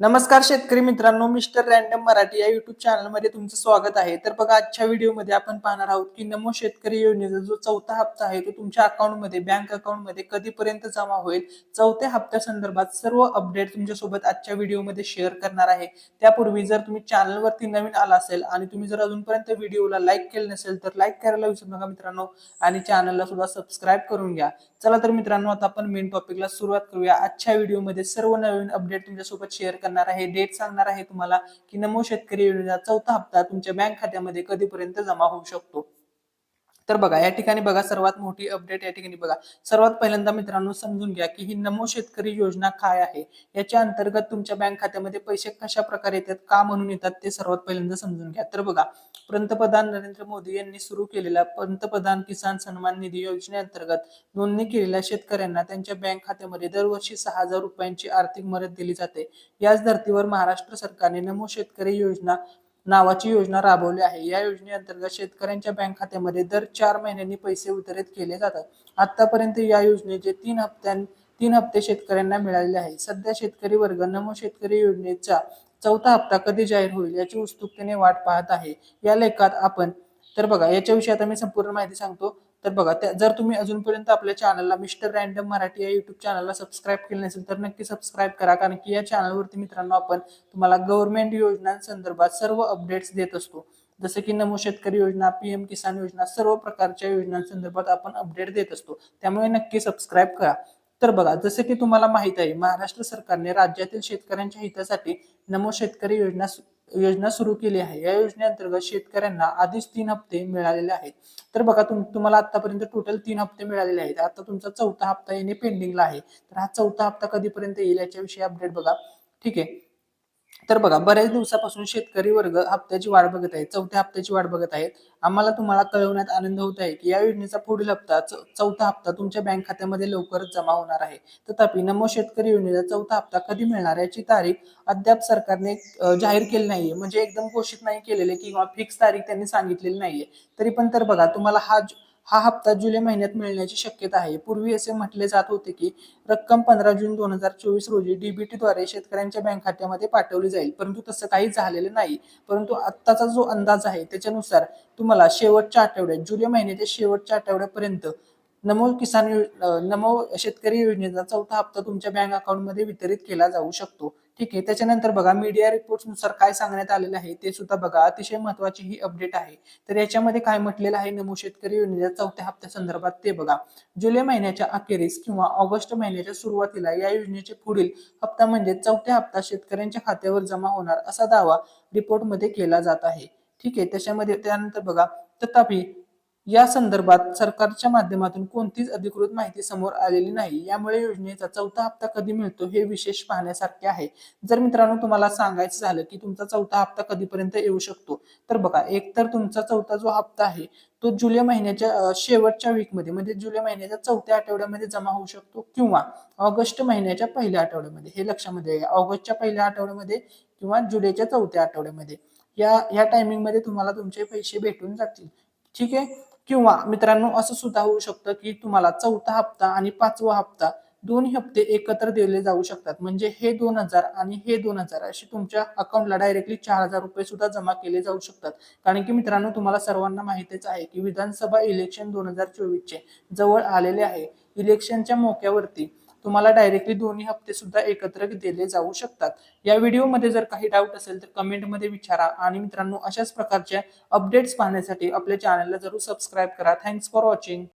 नमस्कार शेतकरी मित्रांनो मिस्टर रॅन्डम मराठी या युट्यूब चॅनलमध्ये तुमचं स्वागत आहे. तर बघा आजच्या व्हिडिओमध्ये आपण पाहणार आहोत की नमो शेतकरी योजनेचा जो चौथा हप्ता आहे तो तुमच्या अकाउंटमध्ये बँक अकाउंटमध्ये कधीपर्यंत जमा होईल? चौथ्या हप्त्या संदर्भात सर्व अपडेट तुमच्यासोबत आजच्या व्हिडिओमध्ये शेअर करणार आहे. त्यापूर्वी जर तुम्ही चॅनलवरती नवीन आला असेल आणि तुम्ही जर अजूनपर्यंत व्हिडिओला लाईक केलं नसेल तर लाईक करायला विसरू नका मित्रांनो आणि चॅनलला सुद्धा सबस्क्राईब करून घ्या. चला तर मित्रांनो आता आपण मेन टॉपिकला सुरुवात करूया. आजच्या व्हिडिओमध्ये सर्व नवीन अपडेट तुमच्यासोबत शेअर करणार आहे डेट सांगणार आहे तुम्हाला की नमो शेतकरी योजना चौथा हप्ता तुमच्या बँक खात्यामध्ये कधीपर्यंत जमा होऊ शकतो? तर बघा या ठिकाणी बघा सर्वात मोठी अपडेट या ठिकाणी बघा. सर्वात पहिल्यांदा मित्रांनो समजून घ्या की ही नमो शेतकरी योजना काय आहे? याच्या अंतर्गत तुमच्या बँक खात्यामध्ये पैसे कशा प्रकारे येतात का म्हणून येतात ते सर्वात पहिल्यांदा समजून घ्या. तर बघा पंतप्रधान नरेंद्र मोदी यांनी सुरू केलेल्या पंतप्रधान किसान सन्मान निधी योजनेअंतर्गत नोंदणी केलेल्या शेतकऱ्यांना त्यांच्या बँक खात्यामध्ये दरवर्षी सहा हजार रुपयांची आर्थिक मदत दिली जाते. याच धर्तीवर महाराष्ट्र सरकारने नमो शेतकरी योजना नावाची योजना राबवली आहे. या योजनेअंतर्गत शेतकऱ्यांच्या बँक खात्यामध्ये दर चार महिन्यांनी पैसे वितरित केले जातात. आतापर्यंत या योजनेचे तीन हप्त्यां तीन हप्ते शेतकऱ्यांना मिळालेले आहे सध्या शेतकरी वर्ग नमो शेतकरी योजनेचा चौथा हप्ता कधी जाहीर होईल याची उत्सुकतेने वाट पाहत आहे. या लेखात आपण तर बघा याच्याविषयी आता मी संपूर्ण माहिती सांगतो. तर बघा त्या- जर तुम्ही अजूनपर्यंत आपल्या चॅनलला मिस्टर रँडम मराठी या युट्यूब चॅनलला सबस्क्राईब केले नसेल तर नक्की सबस्क्राईब करा. कारण की या चॅनलवरती मित्रांनो आपण तुम्हाला गव्हर्नमेंट योजनांसंदर्भात सर्व अपडेट्स देत असतो. जसं की नमो शेतकरी योजना पीएम किसान योजना सर्व प्रकारच्या योजनांसंदर्भात आपण अपडेट देत असतो. त्यामुळे नक्की सबस्क्राईब करा. तर बघा जसं की तुम्हाला माहीत आहे महाराष्ट्र सरकारने राज्यातील शेतकऱ्यांच्या हितासाठी नमो शेतकरी योजना योजना सुरू केली आहे. या योजनेअंतर्गत शेतकऱ्यांना आधीच तीन हप्ते मिळालेले आहेत. तर बघा तुम तुम्हाला आतापर्यंत टोटल तीन हप्ते मिळालेले आहेत. आता तुमचा चौथा हप्ता येणे पेंडिंगला आहे. तर हा चौथा हप्ता कधीपर्यंत येईल याच्याविषयी अपडेट बघा. ठीक आहे. तर बघा बऱ्याच दिवसापासून शेतकरी वर्ग हप्त्याची वाट बघत आहे चौथ्या हप्त्याची वाट बघत आहेत. आम्हाला तुम्हाला कळवण्यात आनंद होत आहे की या योजनेचा पुढील हप्ता चौथा हप्ता तुमच्या बँक खात्यामध्ये लवकरच जमा होणार आहे. तथापि नमो शेतकरी योजनेचा चौथा हप्ता कधी मिळणार याची तारीख अद्याप सरकारने जाहीर केली नाहीये. म्हणजे एकदम घोषित नाही केलेले किंवा फिक्स तारीख त्यांनी सांगितलेली नाहीये. तरी पण तर बघा तुम्हाला हा हा हप्ता जुलै महिन्यात मिळण्याची शक्यता आहे. पूर्वी असे म्हटले जात होते की रक्कम पंधरा जून दोन हजार चोवीस रोजी डीबीटीद्वारे शेतकऱ्यांच्या बँक खात्यामध्ये पाठवली जाईल. परंतु तसं काही झालेलं नाही. परंतु आत्ताचा जो अंदाज आहे त्याच्यानुसार तुम्हाला शेवटच्या आठवड्यात जुलै महिन्याच्या शेवटच्या आठवड्यापर्यंत नमो किसान नमो शेतकरी योजनेचा चौथा हप्ता तुमच्या बँक अकाउंटमध्ये वितरित केला जाऊ शकतो. ठीक आहे. त्याच्यानंतर बघा मीडिया रिपोर्टनुसार काय सांगण्यात आलेलं आहे ते सुद्धा बघा. अतिशय महत्वाची ही अपडेट आहे. तर याच्यामध्ये काय म्हटलेलं आहे नमो शेतकरी योजनेच्या चौथ्या हप्त्या संदर्भात ते बघा. जुलै महिन्याच्या अखेरीस किंवा ऑगस्ट महिन्याच्या सुरुवातीला या योजनेचे पुढील हप्ता म्हणजे चौथ्या हप्ता शेतकऱ्यांच्या खात्यावर जमा होणार असा दावा रिपोर्टमध्ये केला जात आहे. ठीक आहे. त्याच्यामध्ये त्यानंतर बघा तथापि या संदर्भात सरकारच्या माध्यमातून कोणतीच अधिकृत माहिती समोर आलेली नाही. यामुळे योजनेचा चौथा हप्ता कधी मिळतो हे विशेष पाहण्यासारखे आहे. जर मित्रांनो तुम्हाला सांगायचं झालं की तुमचा चौथा हप्ता कधीपर्यंत येऊ शकतो? तर बघा एक तर तुमचा चौथा जो हप्ता आहे तो जुलै महिन्याच्या शेवटच्या वीकमध्ये म्हणजे जुलै महिन्याच्या चौथ्या आठवड्यामध्ये जमा होऊ शकतो किंवा ऑगस्ट महिन्याच्या पहिल्या आठवड्यामध्ये. हे लक्षामध्ये घ्या. ऑगस्टच्या पहिल्या आठवड्यामध्ये किंवा जुलैच्या चौथ्या आठवड्यामध्ये. या या टायमिंगमध्ये तुम्हाला तुमचे पैसे भेटून जातील. ठीक आहे? किंवा मित्रांनो असं सुद्धा होऊ शकतं की तुम्हाला चौथा हप्ता आणि पाचवा हप्ता दोन्ही हप्ते एकत्र दिले जाऊ शकतात. म्हणजे हे दोन हजार आणि हे दोन हजार असे तुमच्या अकाउंटला डायरेक्टली चार हजार रुपये सुद्धा जमा केले जाऊ शकतात. कारण की मित्रांनो तुम्हाला सर्वांना माहितीच आहे की विधानसभा इलेक्शन दोन हजार चोवीसचे जवळ आलेले आहे. इलेक्शनच्या मोक्यावरती तुम्हाला डायरेक्टली दोन्ही हप्ते सुद्धा एकत्र दिले जाऊ शकतात. या व्हिडिओमध्ये जर काही डाऊट असेल तर कमेंटमध्ये विचारा. आणि मित्रांनो अशाच प्रकारच्या अपडेट्स पाहण्यासाठी आपल्या चॅनलला जरूर सबस्क्राईब करा. Thanks for watching